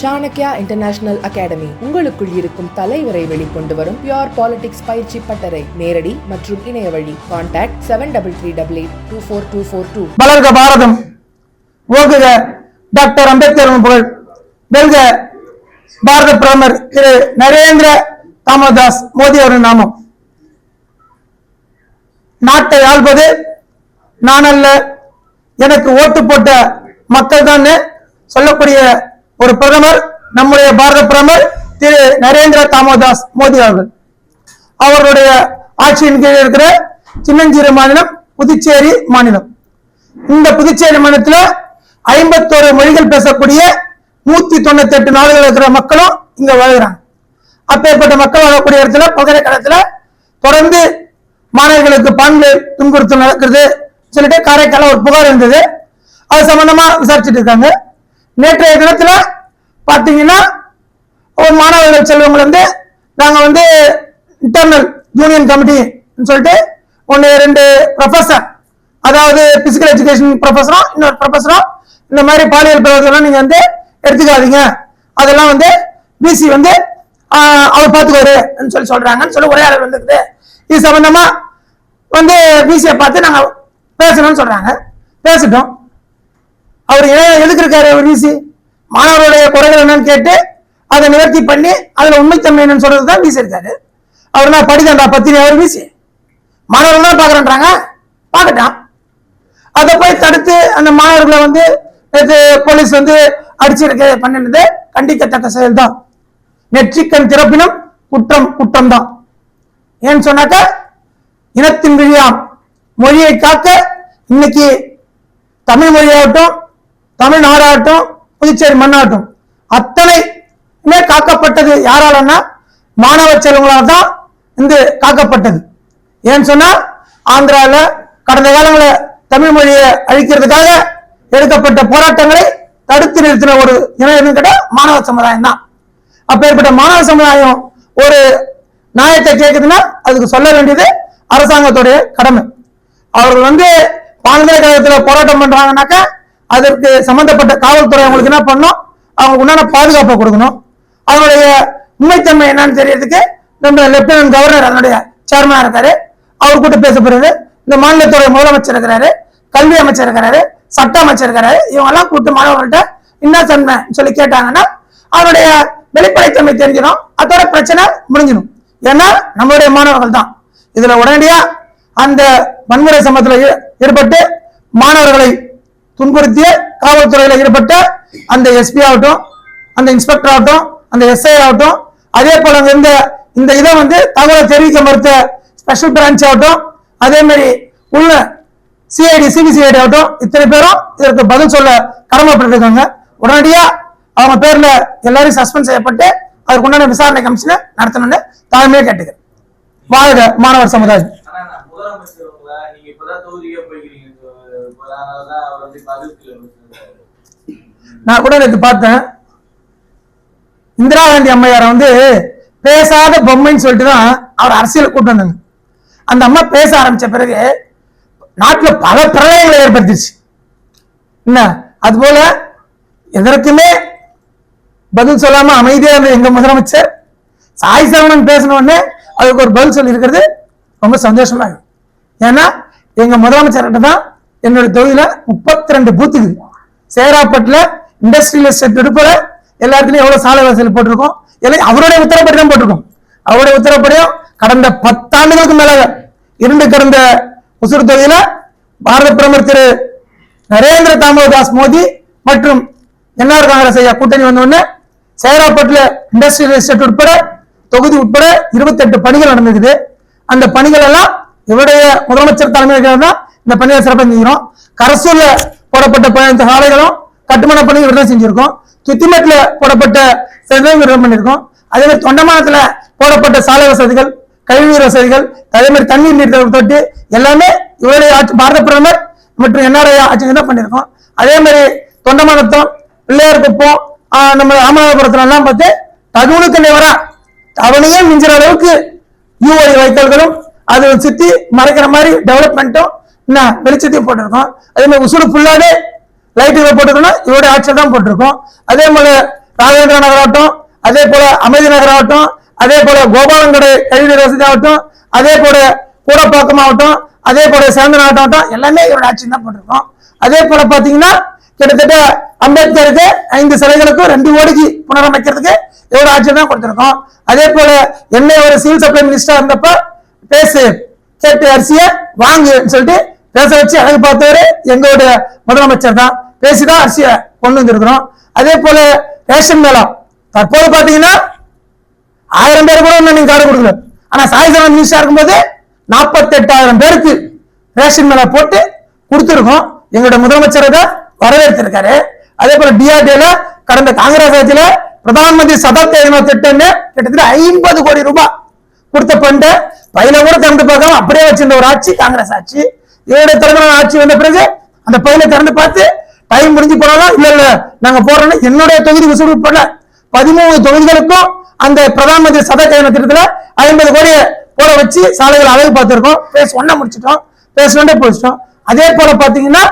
Chanakya international academy உங்களுக்குள் இருக்கும் தலைவரை வெளிக்கொண்டு வரும் பியோர் பாலிடிக்ஸ் பயிற்சி பட்டறை. நேரடி மற்றும் இணைய வழி. Contact seven double three double eight two four two four two வளர்க பாரதம். ஓகுக டாக்டர் அம்பேத்கர் புகழ் வெல்க பாரத பிரதமர் திரு நரேந்திர தாமோதாஸ் மோடி அவரின் நாமம். நாட்டை ஆள்வது நான் அல்ல எனக்கு ஓட்டு போட்ட மக்கள் தான் சொல்லக்கூடிய ஒரு பிரதமர் நம்முடைய பாரத பிரதமர் திரு நரேந்திர தாமோதாஸ் மோடி அவர்கள். அவருடைய ஆட்சியின் கீழ் இருக்கிற சின்னஞ்சிறு மாநிலம் புதுச்சேரி மாநிலம். இந்த புதுச்சேரி மாநிலத்தில் ஐம்பத்தோரு மொழிகள் பேசக்கூடிய நூத்தி தொண்ணூத்தி எட்டு நாடுகள் இருக்கிற மக்களும் இங்க வாழ்கிறாங்க. அப்பேற்பட்ட மக்கள் வாழக்கூடிய இடத்துல பல்கலைக்கழகத்துல தொடர்ந்து மாணவர்களுக்கு பான்மை துன்புறுத்தல் நடக்கிறது சொல்லிட்டு காரைக்கால ஒரு புகார் இருந்தது. அது சம்பந்தமா விசாரிச்சுட்டு இருக்காங்க. நேற்றைய தினத்துல பாத்தீங்கன்னா ஒரு மாணவர்கள் செல்வங்கள் வந்து நாங்க வந்து இன்டர்னல் யூனியன் கமிட்டி சொல்லிட்டு ஒன்று ரெண்டு ப்ரொஃபசர் அதாவது பிசிக்கல் எஜுகேஷன் ப்ரொஃபஸரும் இன்னொரு ப்ரொஃபஸரும் இந்த மாதிரி பாலியல் பிரவர்த்தனம் நீங்கள் வந்து எடுத்துக்காதீங்க. அதெல்லாம் வந்து பிசி வந்து அவர் பார்த்துக்குவாருன்னு சொல்லி சொல்கிறாங்கன்னு சொல்லி உரையாடல் வந்துருக்குது இது சம்மந்தமாக வந்து பிசியை பார்த்து நாங்கள் பேசணும்னு சொல்கிறாங்க பேசிட்டோம். அவர் ஏன் எதுக்கிருக்காரு அவர் விசி? மாணவருடைய குறைகள் என்னன்னு கேட்டு அதை நிவர்த்தி பண்ணி அதில் உண்மைத்தன்மை என்னன்னு சொல்றது தான் வீசி இருக்காரு அவர் நான் படிக்கண்டா பத்தினி அவர் வீசி. மாணவர்கள் தான் பாக்குறேன்றாங்க பார்க்கட்டான். அதை போய் தடுத்து அந்த மாணவர்களை வந்து நேற்று போலீஸ் வந்து அடிச்சிருக்க பண்ணினது கண்டிக்கத்தக்க செயல் தான் நெற்றிக்கண் திறப்பினும் குற்றம் குற்றம் தான் ஏன்னு சொன்னாக்க இனத்தின் விழியாம். மொழியை காக்க இன்னைக்கு தமிழ் மொழியாகட்டும் தமிழ்நாடாகட்டும் புதுச்சேரி மண்ணாட்டும் அத்தனைமே காக்கப்பட்டது யாராலன்னா மாணவ செல்வங்களால் தான் இந்த காக்கப்பட்டது. ஏன்னு சொன்னால் ஆந்திராவில் கடந்த காலங்களில் தமிழ் மொழியை அழிக்கிறதுக்காக எடுக்கப்பட்ட போராட்டங்களை தடுத்து நிறுத்தின ஒரு இனம் கேட்டால் மாணவ சமுதாயம் தான். அப்பேற்பட்ட மாணவ சமுதாயம் ஒரு நியாயத்தை கேட்குதுன்னா அதுக்கு சொல்ல வேண்டியது அரசாங்கத்துடைய கடமை. அவர்கள் வந்து பல்கலைக்கழகத்தில் போராட்டம் பண்ணுறாங்கன்னாக்கா அதற்கு சம்பந்தப்பட்ட காவல்துறை அவங்களுக்கு என்ன பண்ணணும்? அவங்களுக்கு உண்டான பாதுகாப்பை கொடுக்கணும். அவங்களுடைய உண்மைத்தன்மை என்னன்னு தெரியறதுக்கு நம்ம லெப்டினன்ட் கவர்னர் அதனுடைய சேர்மனாக இருக்காரு. அவர் கூட்ட பேச போறது இந்த மாநிலத்துறை முதலமைச்சர் இருக்கிறாரு. கல்வி அமைச்சர் இருக்கிறாரு. சட்ட அமைச்சர் இருக்கிறாரு. இவங்க எல்லாம் கூட்டு மாணவர்கள்ட்ட என்ன தன்மை சொல்லி கேட்டாங்கன்னா அவருடைய வெளிப்படைத்தன்மை தெரிஞ்சிடும். அதோட பிரச்சனை முடிஞ்சிடும். ஏன்னா நம்மளுடைய மாணவர்கள் தான். இதுல உடனடியா அந்த வன்முறை சம்பவத்தில் ஈடுபட்டு மாணவர்களை துன்புறுத்திய காவல்துறையில் ஈடுபட்ட அந்த எஸ்பி ஆகட்டும் அந்த இன்ஸ்பெக்டர் ஆகட்டும் அந்த எஸ்ஐ ஆகட்டும் அதே போல அங்க இருந்த இந்த இதை வந்து தகவலை தெரிவிக்க மறுத்த ஸ்பெஷல் பிரான்ச் ஆகட்டும் அதே மாதிரி உள்ள சிஐடி சிபிசிஐடி ஆகட்டும் இத்தனை பேரும் இதற்கு பதில் சொல்ல கடமைப்பட்டிருக்காங்க. உடனடியா அவங்க பேர்ல எல்லாரும் சஸ்பெண்ட் செய்யப்பட்டு அதற்குண்டான விசாரணை கமிஷனை நடத்தணும்னு தாழ்மையாக கேட்டுக்கிறேன். வாழ்க மாணவர் சமுதாயம். நான் கூட நேற்று பார்த்தேன். இந்திரா காந்தி அம்மையாரை வந்து பேசாத பொம்மைன்னு சொல்லிட்டு தான் அவர் அரசியல் கூட்டு வந்தாங்க. அந்த அம்மா பேச ஆரம்பிச்ச பிறகு நாட்டுல பல பிரளயங்களை ஏற்படுத்திச்சு என்ன? அதுபோல எதற்குமே பதில் சொல்லாம அமைதியா இருந்த எங்க முதலமைச்சர் சாய் சரவணன் பேசின உடனே அதுக்கு ஒரு பதில் சொல்லி இருக்கிறது ரொம்ப சந்தோஷமா இருக்கு. ஏன்னா எங்க முதலமைச்சர்கிட்ட தான் என்னோட தொகுதியில முப்பத்தி ரெண்டு பூத்துக்கு இருக்குது சேராப்பட்டுல இண்டஸ்ட்ரியல் எஸ்டேட் உட்பட எல்லாத்துலயும் எவ்வளவு சாலை வசதி போட்டிருக்கோம்? எல்லாம் அவருடைய உத்தரப்படி தான் போட்டிருக்கோம். அவருடைய உத்தரப்படியும் கடந்த பத்தாண்டுகளுக்கு மேல இருந்து கடந்த உசுறு தொகுதியில பாரத பிரதமர் திரு நரேந்திர தாமோதாஸ் மோடி மற்றும் என்ஆர் காங்கிரஸ் ஐயா கூட்டணி வந்த உடனே சேராப்பட்டுல இண்டஸ்ட்ரியல் எஸ்டேட் உட்பட தொகுதி உட்பட 28 பணிகள் நடந்திருக்குது அந்த பணிகள் எல்லாம் இவருடைய முதலமைச்சர் தலைமையில் தான் இந்த பணியை சிறப்பாக செஞ்சிருக்கோம் கரசூர்ல போடப்பட்ட பதினைந்து சாலைகளும் கட்டுமான பணி இவர் தான் செஞ்சிருக்கோம். துத்திமேட்ல போடப்பட்ட செயல்களும் பண்ணியிருக்கோம். அதே மாதிரி தொண்டமானத்துல போடப்பட்ட சாலை வசதிகள் கழிவுநீர் வசதிகள் அதே மாதிரி தண்ணீர் நீர் தொட்டி எல்லாமே இவருடைய ஆட்சி பாரத பிரதமர் மற்றும் என்ஆர்ஐ ஆட்சி தான் பண்ணியிருக்கோம். அதே மாதிரி தொண்டமானத்தம் பிள்ளையார் குப்பம் நம்ம ராமநாதபுரத்துல எல்லாம் பார்த்து தகுனுக்கு நிவரா அவனையே மிஞ்சுற அளவுக்கு யூஐ வைத்தல்களும் அதை சுற்றி மறைக்கிற மாதிரி டெவலப்மெண்ட்டும் என்ன வெளிச்சத்தையும் போட்டிருக்கோம். அதே மாதிரி உசுறு ஃபுல்லாகவே லைட்டுகளை போட்டிருக்கோம்னா இவருடைய ஆட்சியில் தான் போட்டிருக்கோம். அதே போல் ராஜேந்திர நகர் ஆகட்டும் அதே போல் அமைதி நகர் ஆகட்டும் அதே போல் கோபாலங்கடை கழிவுநீர் வசதி ஆகட்டும் அதே போல் கூடப்பாக்கம் ஆகட்டும் அதே போல் சேந்தன் ஆகட்டும் எல்லாமே இவரோட ஆட்சி தான் போட்டிருக்கோம். அதே போல் பார்த்தீங்கன்னா கிட்டத்தட்ட அம்பேத்கருக்கு ஐந்து சிலைகளுக்கும் ரெண்டு கோடிக்கு புனரமைக்கிறதுக்கு இவரோட ஆட்சி தான் கொடுத்துருக்கோம். அதே போல என்னை ஒரு சிவில் சப்ளை மினிஸ்டரா இருந்தப்ப பேசு. கேட்டு அரிசிய வாங்குன்னு சொல்லிட்டு பேச வச்சு அழகு பார்த்தவரு எங்களுடைய முதலமைச்சர் தான். பேசிதான் அரிசியை கொண்டு வந்திருக்கிறோம். அதே போல ரேஷன் மேலம் தற்போது பாத்தீங்கன்னா ஆயிரம் பேர் கூட இன்னும் நீங்க கார்டு கொடுக்கல. ஆனா சாய்சரம் நியூஸா இருக்கும்போது நாற்பத்தெட்டாயிரம் பேருக்கு ரேஷன் மேலா போட்டு கொடுத்துருக்கோம். எங்களுடைய முதலமைச்சரை தான் வரவேற்றிருக்காரு. அதே போல டிஆர்டில கடந்த காங்கிரஸ் ஆட்சியில பிரதான் மந்திரி சதக் திட்டம் கிட்டத்தட்ட ஐம்பது கோடி ரூபாய் கொடுத்த பண்ட பையில கூட திறந்து பார்க்காம அப்படியே வச்சிருந்த ஒரு ஆட்சி காங்கிரஸ் ஆட்சி. இவருடைய திறந்த ஆட்சி வந்த பிறகு அந்த பையில திறந்து பார்த்து டைம் முடிஞ்சு போனாலும் இல்ல இல்ல நாங்க போறோம்னா என்னுடைய தொகுதி வசூல் உட்பட பதிமூணு தொகுதிகளுக்கும் அந்த பிரதான் மந்திரி சதக் யோஜனா திட்டத்துல ஐம்பது கோடியை போட வச்சு சாலைகள் அழகு பார்த்திருக்கோம். பேச ஒண்ணா முடிச்சிட்டோம். பேசணுண்டே போயிட்டோம் அதே போல பாத்தீங்கன்னா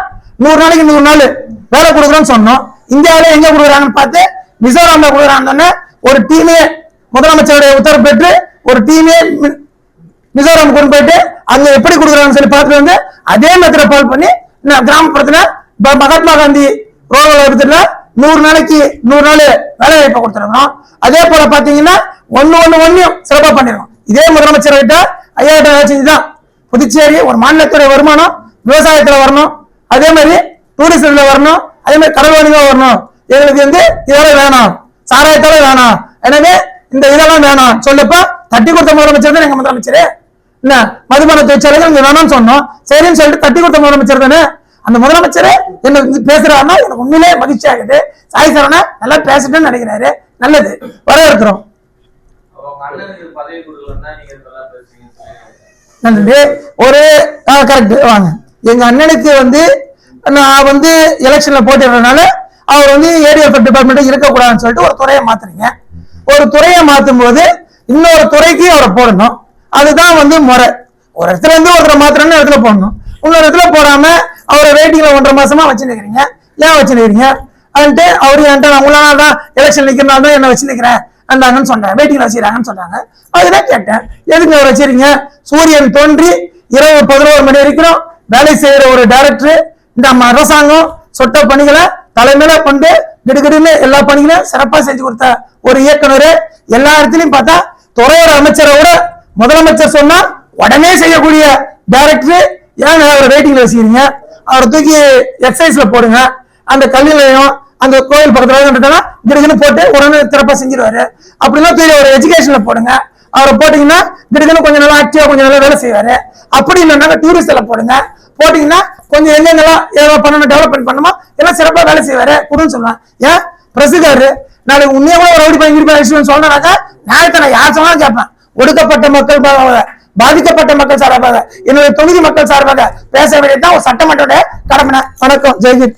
நூறு நாளைக்கு நூறு நாள் வேலை கொடுக்குறோம்னு சொன்னோம். இந்தியாவில எங்க கொடுக்குறாங்கன்னு பார்த்து மிசோராம்ல கொடுக்குறாங்கன்னு ஒரு டீமே முதலமைச்சருடைய உத்தரவு பெற்று ஒரு டீமே மிசோரம் கொண்டு போயிட்டு அங்க எப்படி கொடுக்குறாங்கன்னு சொல்லி பார்த்துட்டு வந்து அதே மெத்தட ஃபாலோ பண்ணி நான் கிராமப்புறத்துல மகாத்மா காந்தி ரோடு எடுத்துட்டு நூறு நாளைக்கு நூறு நாள் வேலை வாய்ப்பை கொடுத்துருக்கோம் அதே போல பாத்தீங்கன்னா ஒன்னு ஒண்ணு ஒன்னையும் சிறப்பா பண்ணிருக்கோம் இதே முதலமைச்சர் கிட்ட ஐயாயிரம் செஞ்சுதான் புதுச்சேரி ஒரு மாநிலத்துடைய வருமானம் விவசாயத்துல வரணும். அதே மாதிரி டூரிசத்துல வரணும். அதே மாதிரி கடல் வணிகம் வரணும். எங்களுக்கு வந்து இதெல்லாம் வேணாம். சாராயத்தோட வேணாம். எனவே இந்த இதெல்லாம் வேணாம். சொல்லப்ப தட்டி கொடுத்த முதலமைச்சர் தான் எங்க முதலமைச்சர் என்ன? மதுபான தொழிற்சாலைகள் இங்க வேணாம்னு சொன்னோம். சரின்னு சொல்லிட்டு தட்டி கொடுத்த முதலமைச்சர் தானே? அந்த முதலமைச்சர் என்ன பேசுறாருன்னா எனக்கு உண்மையிலே மகிழ்ச்சி ஆகுது. சாய் சரவணா நல்லா பேசிட்டேன்னு நினைக்கிறாரு. நல்லது. வரவேற்கிறோம். நல்லது அண்ணனுக்கு ஒரு கரெக்ட் வாங்க. எங்க அண்ணனுக்கு வந்து நான் வந்து எலெக்ஷன்ல போட்டிடுறதுனால அவர் வந்து ஏரியா டிபார்ட்மெண்ட் இருக்கக்கூடாதுன்னு சொல்லிட்டு ஒரு துறையை மாத்துறீங்க. ஒரு துறையை மாற்றும் போது இன்னொரு துறைக்கு அவரை போடணும். அதுதான் வந்து முறை. ஒரு இடத்துல இருந்து ஒருத்தரை மாத்திரன்னு இடத்துல போடணும். இன்னொரு இடத்துல போடாம அவரை வெயிட்டிங்ல ஒன்றரை மாசமா வச்சு நிக்கிறீங்க ஏன் வச்சு நிக்கிறீங்க அதுன்ட்டு அவரு என்கிட்ட நான் உங்களால தான் எலெக்ஷன் நிக்கிறனால தான் என்ன வச்சு நிக்கிறேன் அந்தாங்கன்னு சொன்னாங்க வெயிட்டிங்ல வச்சுக்கிறாங்கன்னு சொன்னாங்க. அதுதான் கேட்டேன். எதுக்கு அவர் வச்சிருக்கீங்க சூரியன் தோன்றி இரவு பதினோரு மணி வரைக்கும் வேலை செய்யற ஒரு டைரக்டர் இந்த நம்ம அரசாங்கம் சொட்ட பணிகளை தலைமையில கொண்டு கிடுகிடுன்னு எல்லா பணிகளையும் சிறப்பா செஞ்சு கொடுத்த ஒரு இயக்குனர். எல்லா இடத்துலயும் பார்த்தா துறையோட அமைச்சரை விட முதலமைச்சர் சொன்னா உடனே செய்யக்கூடிய டைரக்டர் ஏன் அவரை வெயிட்டிங்ல வச்சுக்கிறீங்க அவரை தூக்கி எக்ஸசைஸ்ல போடுங்க. அந்த கல்வி நிலையம் அந்த கோயில் பக்கத்துல திடீர்னு போட்டு உடனே திறப்பா செஞ்சிருவாரு. அப்படிலாம் தூக்கி ஒரு எஜுகேஷன்ல போடுங்க. அவரை போட்டீங்கன்னா திடீர்னு கொஞ்சம் நல்லா ஆக்டிவா கொஞ்சம் நல்லா வேலை செய்வாரு. அப்படி இல்லைன்னா டூரிஸ்ட்ல போடுங்க. போட்டீங்கன்னா கொஞ்சம் எங்கெங்கெல்லாம் ஏதோ பண்ணணும் டெவலப்மெண்ட் பண்ணணுமா எல்லாம் சிறப்பா வேலை செய்வாரு. கொடுன்னு சொல்லுவேன் ஏன்? பிரசுகாரு நாளைக்கு உண்மையா கூட ஒரு ரவுடி பண்ணி இருப்பேன் பையன் சொன்னாக்கா நியாயத்தை நான் யார் சொன்னாலும் கேட்பேன். ஒடுக்கப்பட்ட மக்கள் பாதிக்கப்பட்ட மக்கள் சார்பாக என்னுடைய தொகுதி மக்கள் சார்பாக பேச வேண்டியதுதான் ஒரு சட்டமன்ற கடமை வணக்கம். ஜெய்ஹிந்த்.